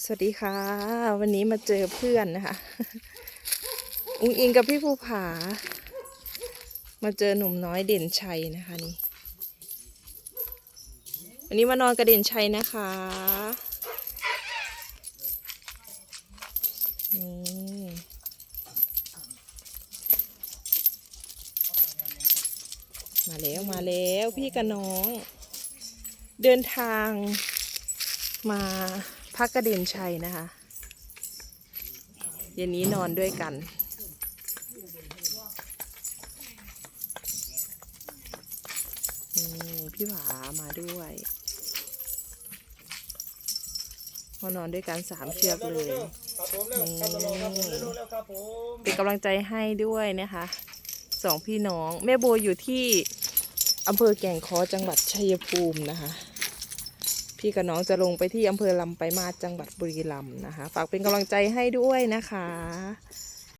สวัสดีค่ะ วันนี้มาเจอเพื่อนนะคะ อุ้งอิงกับพี่ภูผา มาเจอหนุ่มน้อยเด่นชัยนะคะนี่ วันนี้มานอนกับเด่นชัยนะคะนี่มาแล้วมาแล้วพี่กับน้อง เดินทางมา พักกระเด็นชัยนะคะ เย็นนี้นอนด้วยกัน นี่พี่ผามาด้วยมานอนด้วยกันสามเชือกเลยเร็วครับรอครับผมเร็วๆแล้วครับผมเป็นกำลังใจให้ด้วยนะคะสองพี่น้อง แม่โบอยู่ที่อำเภอแก่งคอจังหวัดชัยภูมินะคะ พี่กับน้องจะลงไปที่อำเภอลำไปมาจังหวัดบุรีรัมย์นะคะ ฝากเป็นกำลังใจให้ด้วยนะคะ